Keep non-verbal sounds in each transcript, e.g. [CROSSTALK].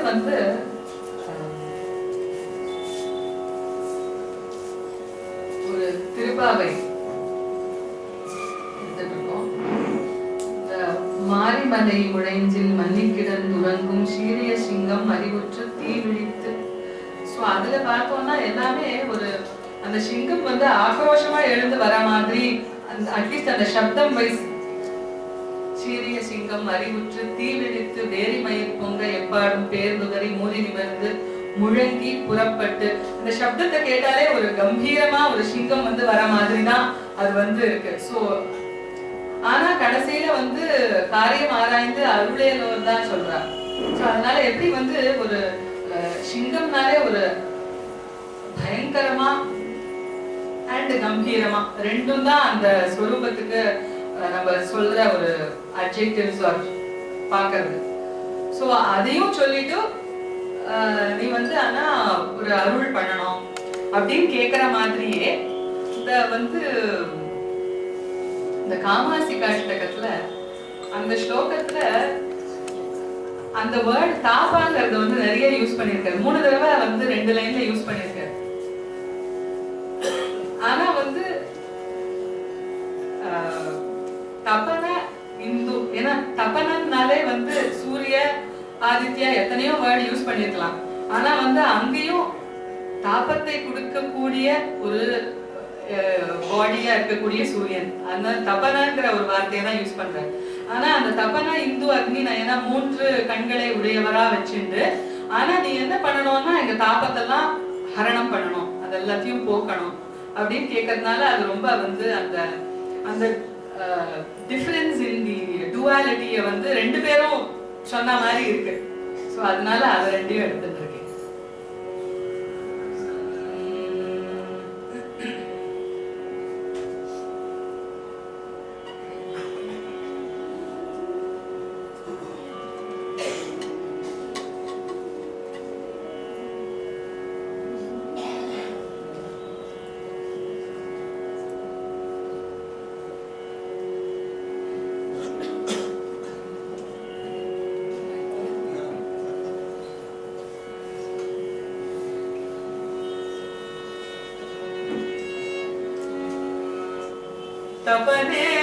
இது வந்து ஒரு திருபாவை மாரிமலை மன்னிக்கிடன் துறங்கும் சீரிய சிங்கம் அறிவுற்று தீ விழித்து ஸோ அதுல பார்த்தோம்னா எல்லாமே ஒரு அந்த சிங்கம் வந்து ஆக்ரோஷமா எழுந்து வர மாதிரி அட்லீஸ்ட் அந்த சப்தம் வைஸ் சீரிய சிங்கம் அறிவுற்று தீவிழித்து வேரி மயிர் பொங்க எப்பாடும் பேர் மூலி நிமிர்ந்து முழங்கி புறப்பட்டு இந்த சப்தத்தை கேட்டாலே ஒரு கம்பீரமா ஒரு சிங்கம் வந்து வர மாதிரி தான் அது வந்து இருக்கு. சோ ஆனா கடைசியில வந்து காரியம் ஆராய்ந்து அருளேலோர் தான் சொல்றார். சோ அதனால எப்படி வந்து ஒரு அஹ், சிங்கம்னாலே ஒரு பயங்கரமா அண்ட் கம்பீரமா ரெண்டும் தான் அந்த ஸ்வரூபத்துக்கு நம்ம சொல்ற ஒரு அட்ஜெக்டிவ்ஸ் ஆர் பார்க்கறது. ஸோ அதையும் சொல்லிட்டு நீ வந்து ஆனா ஒரு அருள் பண்ணணும் அப்படின்னு கேட்குற மாதிரியே இந்த வந்து இந்த காமாசி காஷ்டகத்துல அந்த ஸ்லோகத்துல அந்த வேர்ட் தாபாங்கிறத வந்து நிறைய யூஸ் பண்ணிருக்காரு மூணு தடவை வந்து ரெண்டு லைன்ல யூஸ் பண்ணிருக்காரு ஆனா வந்து ஆஹ், தபன இந்து ஏன்னா தபனன்னாலே வந்து சூரிய ஆதித்யா எத்தனையோ வேர்டு யூஸ் பண்ணிருக்கலாம். ஆனா வந்து அங்கேயும் தாபத்தை கொடுக்கக்கூடிய ஒரு பாடியா இருக்கக்கூடிய சூரியன். அந்த தபனங்கிற ஒரு வார்த்தையை தான் யூஸ் பண்றேன். ஆனா அந்த தபன இந்து அக்னி நயனா மூன்று கண்களை உடையவரா வச்சுண்டு. ஆனா நீ என்ன பண்ணணும்னா எங்க தாபத்தெல்லாம் ஹரணம் பண்ணணும். அது எல்லாத்தையும் போக்கணும் அப்படின்னு கேட்கறதுனால அது ரொம்ப வந்து அந்த அந்த டிஃபரன்ஸ் இன் தி டுவாலிட்டியை வந்து ரெண்டு பேரும் சொன்ன மாதிரி இருக்கு. ஸோ அதனால அதை ரெண்டையும் எடுத்துட்டு இருக்கேன்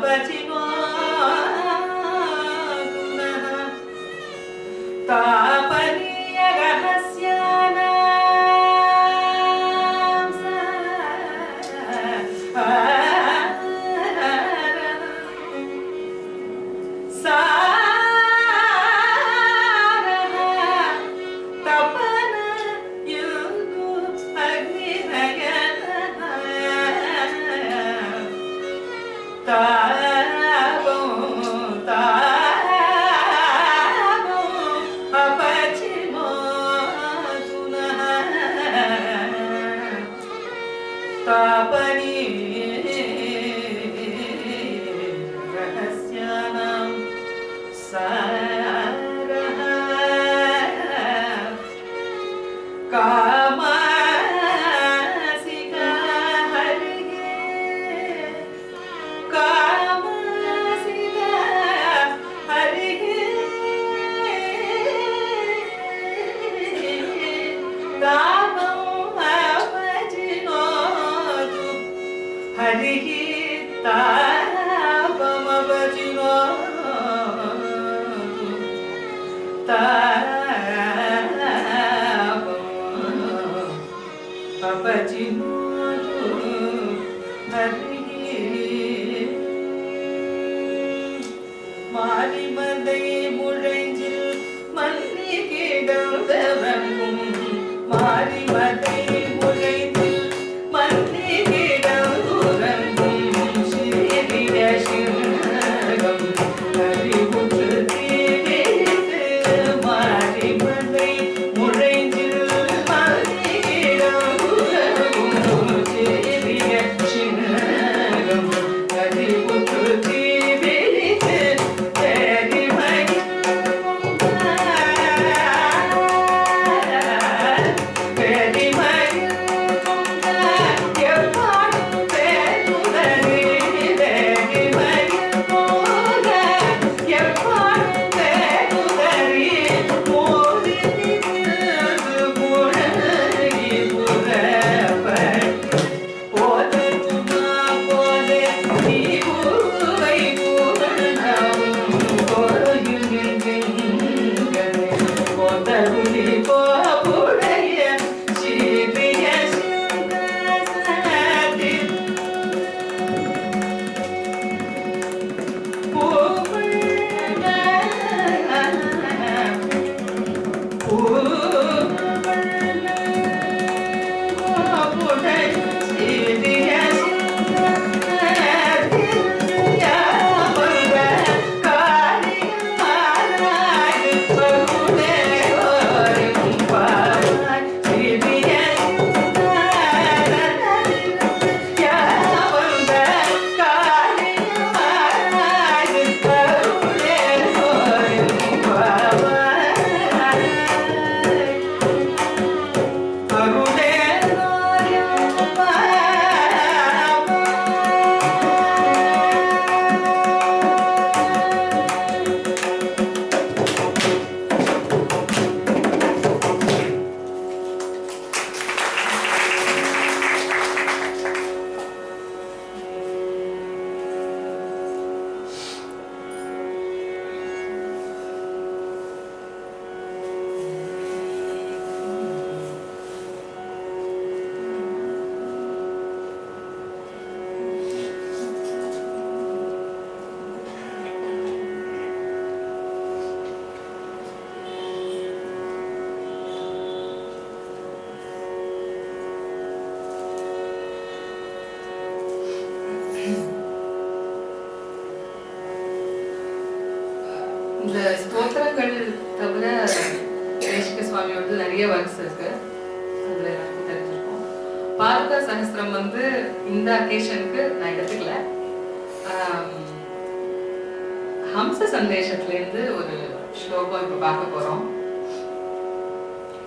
Bertie இந்த ஸ்தோத்திரங்கள் தவிர தேசிக சுவாமியோட நிறைய ஒர்க்ஸ் இருக்கு. அதுல எனக்கு தெரிஞ்சிருக்கோம். பாரத சஹஸ்திரம் வந்து இந்த அக்கேஷனுக்கு நான் எடுத்துக்கல. ஹம்ச சந்தேஷத்துல இருந்து ஒரு ஸ்லோகம் இப்ப பார்க்க போறோம்.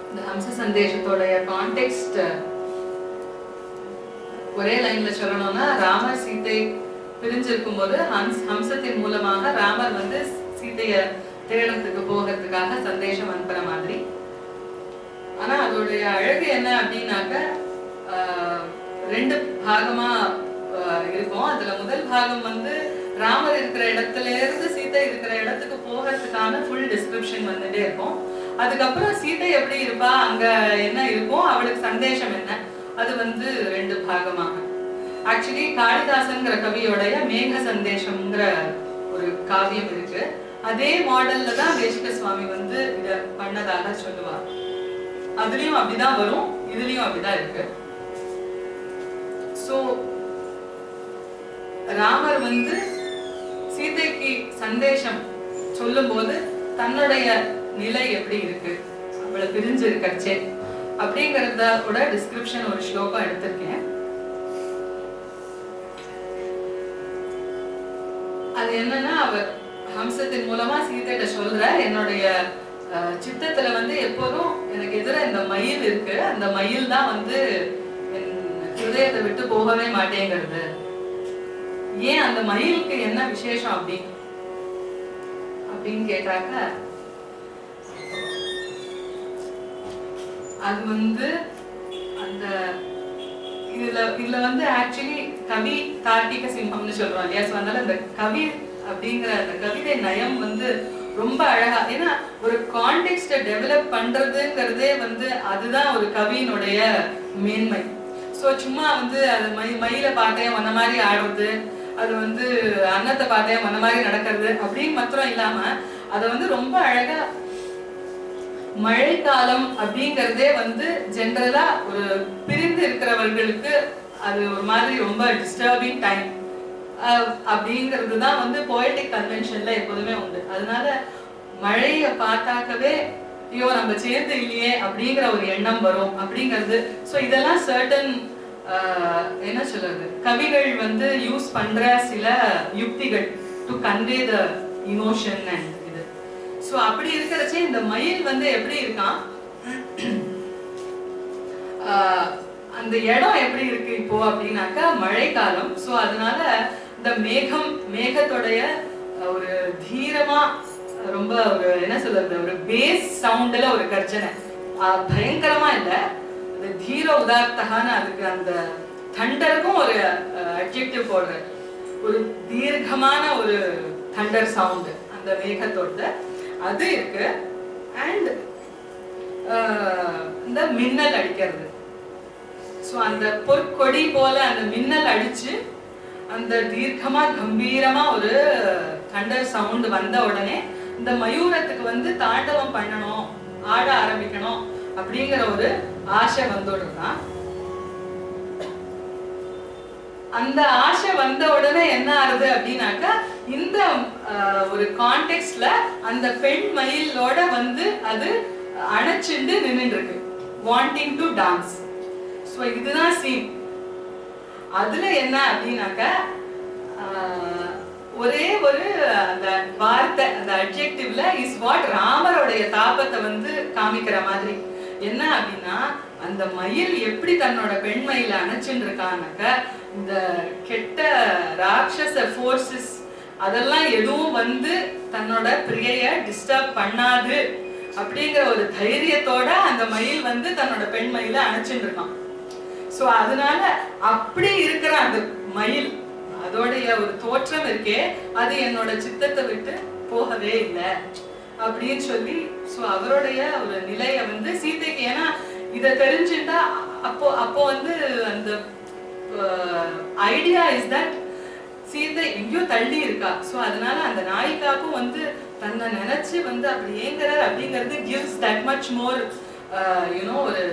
இந்த ஹம்ச சந்தேஷத்தோடைய கான்டெக்ஸ்ட் ஒரே லைன்ல சொல்லணும்னா ராமர் சீத்தை பிரிஞ்சிருக்கும் போது ஹம்சத்தின் மூலமாக ராமர் வந்து சீதைய தேடத்துக்கு போகிறதுக்காக சந்தேஷம் அனுப்புற மாதிரி. ஆனா அதோடைய அழகு என்ன அப்படின்னாக்க ரெண்டு பாகமா இருக்கும். அதுல முதல் பாகம் வந்து ராமர் இருக்கிற இடத்துல இருந்து சீதை இருக்கிற இடத்துக்கு போகிறதுக்கான ஃபுல் டிஸ்கிரிப்ஷன் வந்துட்டே இருக்கும். அதுக்கப்புறம் சீதை எப்படி இருப்பா? அங்க என்ன இருக்கும்? அவளுக்கு சந்தேஷம் என்ன? அது வந்து ரெண்டு பாகமாக. ஆக்சுவலி காளிதாசன்ங்கிற கவியோடைய மேக சந்தேஷம்ங்கிற ஒரு காவியம் இருக்கு. அதே மாடல்ல தான் தேசிக சுவாமி வந்து இத பண்ணதாக சொல்லுவார். அதுலயும் அப்படிதான் வரும் இதுலயும் அப்படிதான் இருக்கு. சோ ராமர் வந்து சீதைக்கு சந்தேஷம் சொல்லும்போது தன்னுடைய நிலை எப்படி இருக்கு? அவளை பிரிஞ்சு இருக்கச்சே கூட டிஸ்கிரிப்ஷன் ஒரு ஸ்லோகம் எடுத்திருக்கேன். அது என்னன்னா அவர் ஹம்சத்தின் மூலமா சீதைகிட்ட சொல்ற என்னுடைய சித்தத்துல வந்து எப்போதும் எனக்கு எதிர இந்த மயில் இருக்கு. அந்த மயில் தான் வந்து என் ஹிருதயத்தை விட்டு போகவே மாட்டேங்கிறது. ஏன் அந்த மயிலுக்கு என்ன விசேஷம் அப்படி? அப்படின்னு கேட்டாக்க அது வந்து அந்த இதுல இதுல வந்து ஆக்சுவலி கவி கார்த்திக சிம்மம்னு சொல்றோம் இல்லையா? So, அதனால இந்த கவி அப்படிங்கிற அந்த கவிதை நயம் வந்து ரொம்ப அழகா ஏன்னா ஒரு கான்டெக்ட டெவலப் பண்றதுங்கிறதே வந்து அதுதான் ஒரு கவியினுடைய மேன்மை. சோ சும்மா வந்து அது மை மயில பார்த்தேன் அந்த மாதிரி ஆடுறது அது வந்து அன்னத்தை பார்த்தேன் அந்த மாதிரி நடக்கிறது அப்படின்னு மாத்திரம் இல்லாம அதை வந்து ரொம்ப அழகா மழைக்காலம் அப்படிங்கிறதே வந்து ஜென்ரலா ஒரு பிரிந்து இருக்கிறவர்களுக்கு அது ஒரு மாதிரி ரொம்ப டிஸ்டர்பிங் டைம் அப்படிங்கிறது தான் வந்து போய்டிக் கன்வென்ஷன்ல எப்போதுமே உண்டு. அதனால மழையை பார்த்தாக்கவே ஐயோ நம்ம சேர்ந்து இல்லையே அப்படிங்கிற ஒரு எண்ணம் வரும் அப்படிங்கிறது. ஸோ இதெல்லாம் சர்டன் என்ன சொல்றது? கவிகள் வந்து யூஸ் பண்ற சில யுக்திகள் to convey the emotion and இது. ஸோ அப்படி இருக்கிறச்சே இந்த மயில் வந்து எப்படி இருக்கான்? ஆஹ் அந்த இடம் எப்படி இருக்கு இப்போ அப்படின்னாக்கா மழைக்காலம். ஸோ அதனால இந்த மேகம் மேகத்தோடைய ஒரு தீரமா ரொம்ப ஒரு என்ன சொல்றது ஒரு பேஸ் சவுண்ட்ல ஒரு கர்ஜனை. பயங்கரமா இல்ல. அந்த தீர உதார்த்தகான அதுக்கு அந்த தண்டருக்கும் ஒரு அட்ஜெக்டிவ் போடுற ஒரு தீர்க்கமான ஒரு தண்டர் சவுண்ட் அந்த மேகத்தோட அது இருக்கு. அண்ட் இந்த மின்னல் அடிக்கிறது. ஸோ அந்த பொற்கொடி போல அந்த மின்னல் அடிச்சு அந்த தீர்க்கமா கம்பீரமா ஒரு தண்டர் சவுண்ட் வந்த உடனே இந்த மயூரத்துக்கு வந்து தாண்டவம் பண்ணணும் ஆட ஆரம்பிக்கணும் அப்படிங்கிற ஒரு ஆசை வந்தோடுதான் அந்த ஆசை வந்த உடனே என்ன ஆகுது அப்படின்னாக்கா இந்த ஒரு கான்டெக்ட்ல அந்த பெண் மயிலோட வந்து அது அணைச்சுண்டு நின்றுட்டு இருக்கு. வாண்டிங் டு டான்ஸ் ஸோ இதுதான் சீன் அதுல என்ன அப்படின்னாக்க ஒரே ஒரு அந்த வார்த்தை அந்த அப்ஜெக்டிவ்ல இஸ் வாட் ராமருடைய தாபத்தை வந்து காமிக்கிற மாதிரி. என்ன அப்படின்னா அந்த மயில் எப்படி தன்னோட பெண் மயில இருக்கானாக்க இந்த கெட்ட ராட்சச ஃபோர்ஸஸ் அதெல்லாம் எதுவும் வந்து தன்னோட பிரியைய டிஸ்டர்ப் பண்ணாது அப்படிங்கிற ஒரு தைரியத்தோட அந்த மயில் வந்து தன்னோட பெண் மயில அணைச்சுட்டு இருக்கான் சோ அதனால அப்படி இருக்கிற அந்த மயில் அதோடைய ஒரு தோற்றம் இருக்கே அது என்னோட சித்தத்தை விட்டு போகவே இல்லை. அப்படின்னு சொல்லி சோ அவருடைய ஒரு நிலைய வந்து சீதைக்கு ஏன்னா இதை தெரிஞ்சுட்டா அப்போ அப்போ வந்து அந்த ஐடியா இஸ் தட் சீதை எங்கேயோ தள்ளி இருக்கா. சோ அதனால அந்த நாயிக்காக்கும் வந்து தன்னை நினைச்சு வந்து அப்படி ஏங்குறார் அப்படிங்கிறது gives that much more you know ஒரு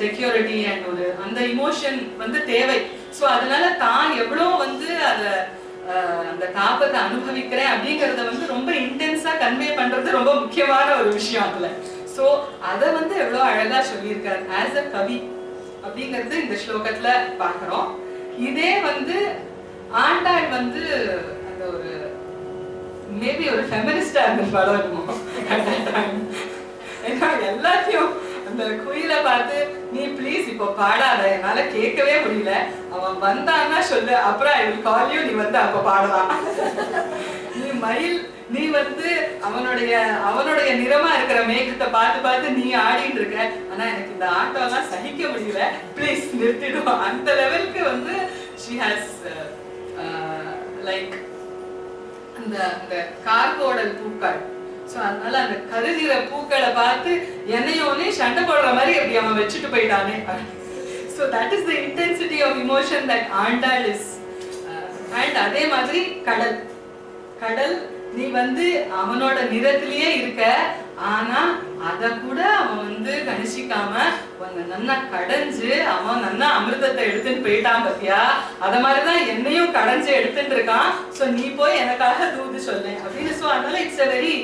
செக்யூரிட்டி அண்ட் ஒரு அந்த இமோஷன் வந்து தேவை. சோ அதனால தான் எவ்வளோ வந்து அத அந்த தாபத்தை அனுபவிக்கிறேன் அப்படிங்கறத வந்து ரொம்ப இன்டென்ஸா கன்வே பண்றது ரொம்ப முக்கியமான ஒரு விஷயம் அதுல. ஸோ அத வந்து எவ்வளவு அழகா சொல்லியிருக்காரு ஆஸ் அ கவி அப்படிங்கிறது இந்த ஸ்லோகத்துல பாக்குறோம் இதே வந்து ஆண்டாள் வந்து அந்த ஒரு மேபி ஒரு ஃபெமினிஸ்டா இருந்த படம் ஏன்னா எல்லாத்தையும் அந்த குயில பார்த்து நீ ப்ளீஸ் இப்போ பாடாத என்னால கேட்கவே முடியல. அவன் வந்தான்னா சொல்லு. அப்புறம் ஐ வில் கால் யூ நீ வந்து அப்ப பாடலாம். [LAUGHS] நீ மயில் நீ வந்து அவனுடைய அவனுடைய நிறமா இருக்கிற மேகத்தை பார்த்து பார்த்து நீ ஆடிட்டு இருக்க. ஆனா எனக்கு இந்த ஆட்டம் எல்லாம் சகிக்க முடியல. ப்ளீஸ் நிறுத்திடும் அந்த லெவலுக்கு வந்து ஷி ஹாஸ் லைக் அந்த அந்த கார்கோடல் பூக்கள். ஸோ அதனால அந்த கருகிற பூக்களை பார்த்து என்னையோனே சண்டை போடுற மாதிரி அப்படி அவன் வச்சுட்டு போயிட்டானே. So that is the intensity of emotion that Andal is and அதே மாதிரி கடல். கடல் நீ வந்து அவனோட நிறத்திலேயே இருக்க. ஆனா அத கூட அவன் வந்து கணிச்சிக்காம உன்னை நன்னா கடைஞ்சு அவன் நன்னா அமிர்தத்தை எடுத்துட்டு போயிட்டான் பத்தியா? அத மாதிரிதான் என்னையும் கடைஞ்சு எடுத்துட்டு இருக்கான். சோ நீ போய் எனக்காக தூது சொல்லு அப்படின்னு சோ அதனால இட்ஸ் அ வெரி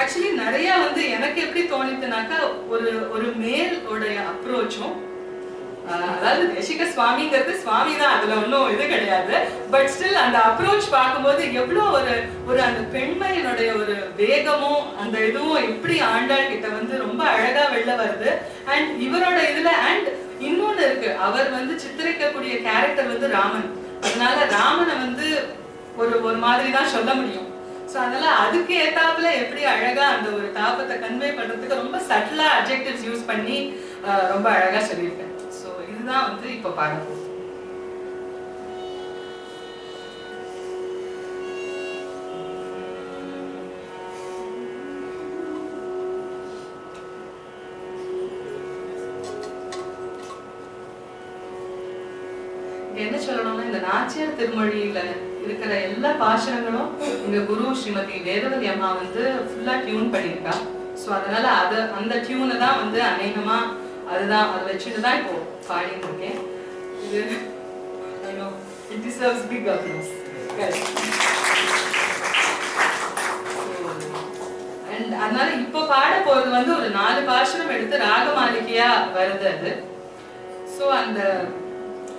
ஆக்சுவலி நிறைய வந்து எனக்கு எப்படி தோணித்துனாக்கா ஒரு ஒரு மேல் உடைய அப்ரோச்சும் அதாவது தேசிக சுவாமிங்கிறது சுவாமி தான் அதுல ஒன்றும் இது கிடையாது. பட் ஸ்டில் அந்த அப்ரோச் பார்க்கும்போது எவ்வளோ ஒரு ஒரு அந்த பெண்மையினுடைய ஒரு வேகமும் அந்த இதுவும் எப்படி ஆண்டாள் கிட்ட வந்து ரொம்ப அழகா வெளில வருது. அண்ட் இவரோட இதுல அண்ட் இன்னொன்னு இருக்கு. அவர் வந்து சித்தரிக்கக்கூடிய கேரக்டர் வந்து ராமன். அதனால ராமனை வந்து ஒரு ஒரு மாதிரி தான் சொல்ல முடியும். ஸோ அதனால அதுக்கு ஏத்தாப்புல எப்படி அழகா அந்த ஒரு தாபத்தை கன்வே பண்றதுக்கு ரொம்ப சட்டிலா அப்ஜெக்டிவ்ஸ் யூஸ் பண்ணி ரொம்ப அழகா சொல்லியிருக்கேன். ஸோ இதுதான் வந்து இப்போ பாருங்க. என்ன சொல்லணும்னா இந்த நாச்சியார் திருமொழியில இருக்கிற எல்லா பாசுரங்களும் இந்த குரு ஸ்ரீமதி வேதவதி அம்மா வந்து ஃபுல்லா டியூன் பண்ணியிருக்கா. ஸோ அதனால அது அந்த டியூனை தான் வந்து அநேகமா அதுதான் அதை வச்சுட்டு தான் இப்போ பாடிட்டு இருக்கேன். இது it know, big deserves and அதனால இப்போ பாட போறது வந்து ஒரு நாலு பாஷணம் எடுத்து ராகமாலிகையா வருது அது. ஸோ அந்த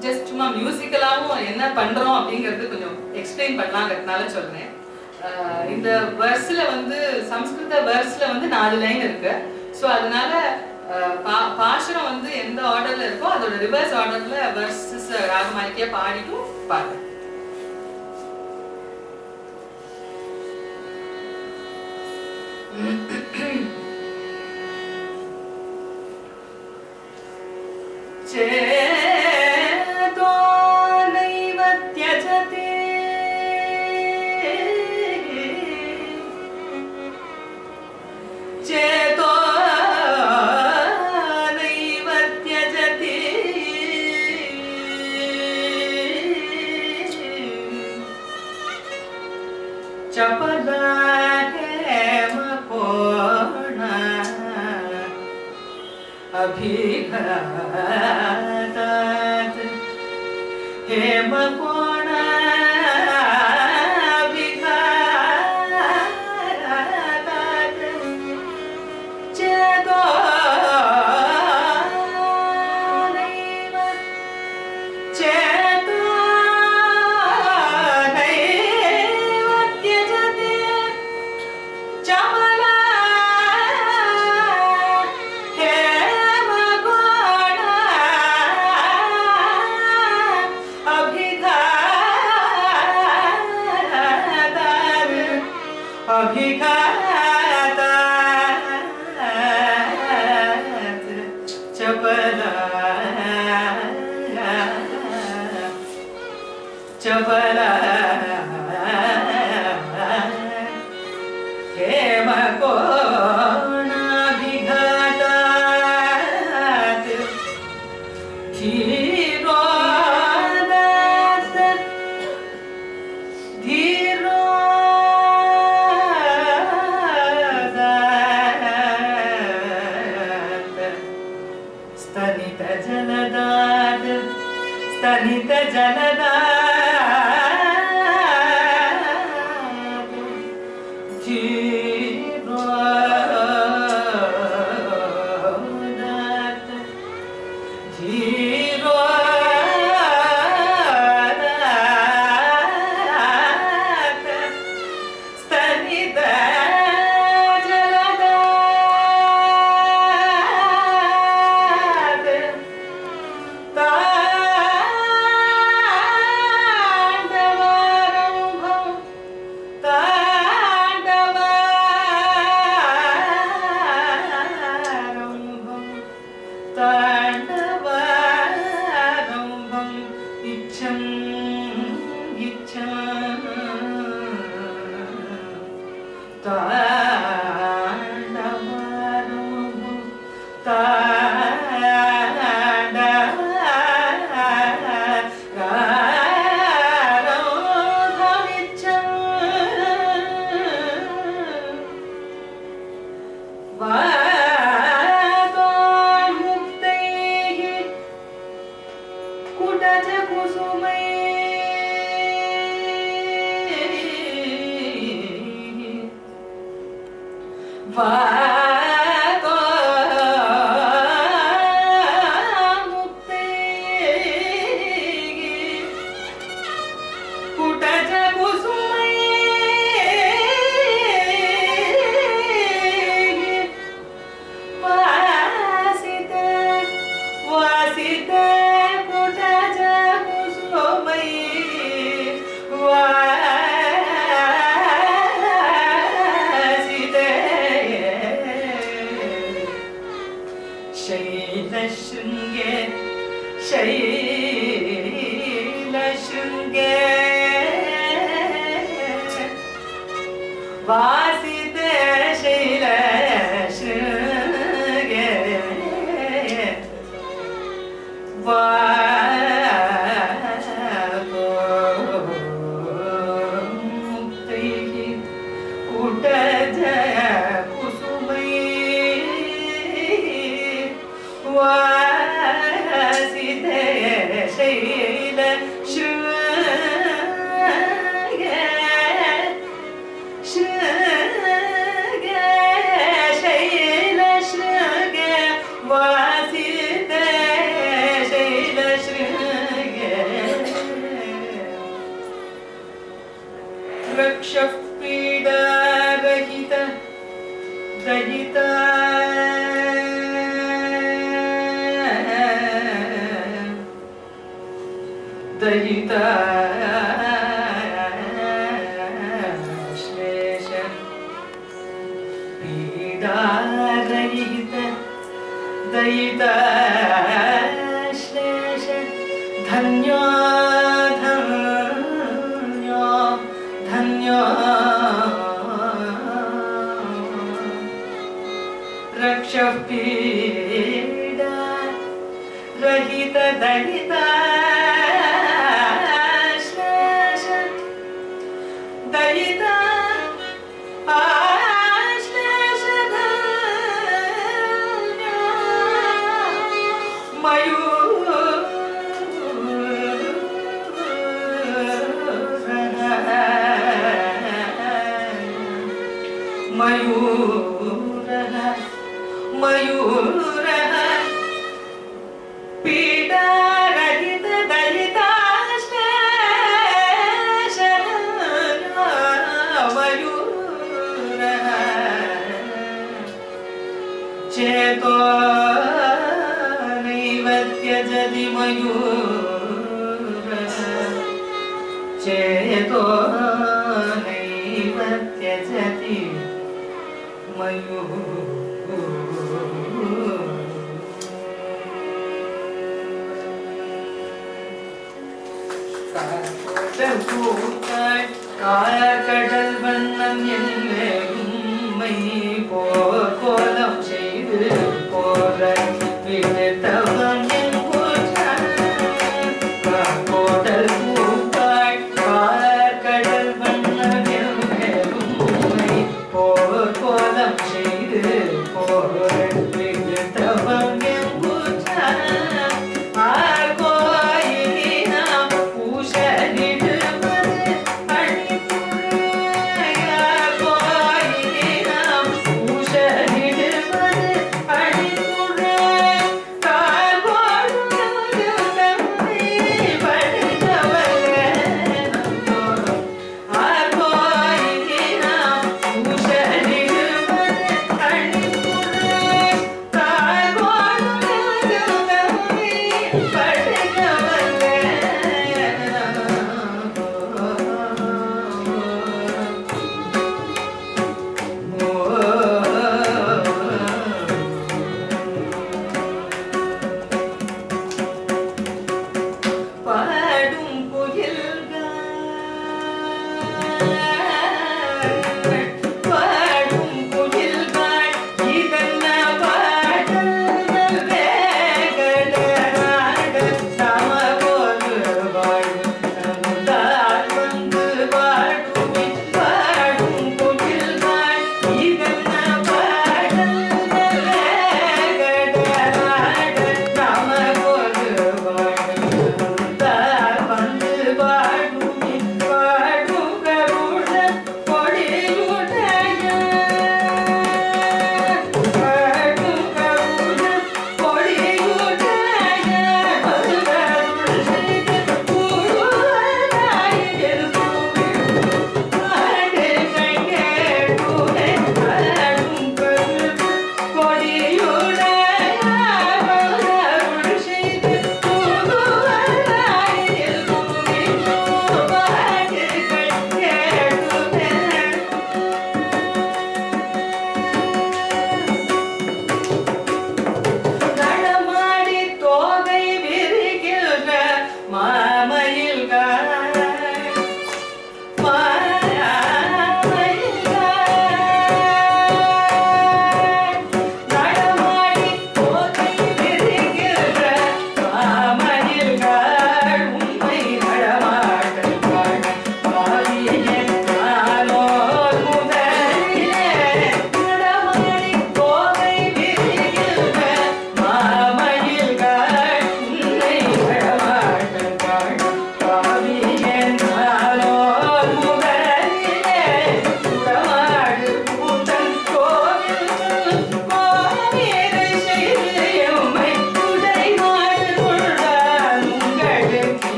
ஜஸ்ட் சும்மா மியூசிக்கலாகவும் என்ன பண்ணுறோம் அப்படிங்கிறது கொஞ்சம் எக்ஸ்பிளைன் பண்ணலாங்கிறதுனால சொல்கிறேன் இந்த வேர்ஸில் வந்து சம்ஸ்கிருத வேர்ஸில் வந்து நாலு லைன் இருக்கு. ஸோ அதனால பா- பாசுரம் வந்து எந்த ஆர்டரில் இருக்கோ அதோட ரிவர்ஸ் ஆர்டரில் வெர்சஸ் ராகமாலிக்கையாக பாடிட்டும் பாடுறேன் ಚಪದಾಗೆ ಮಕೋಣ ಅಭಿಘಾತ ಹೇ ಮಕೋ şeyle şünge şeyle şünge var रक्षः पीडारहित दयिता दयिता கூத்தாய் காரகடல் வண்ணம் என்னே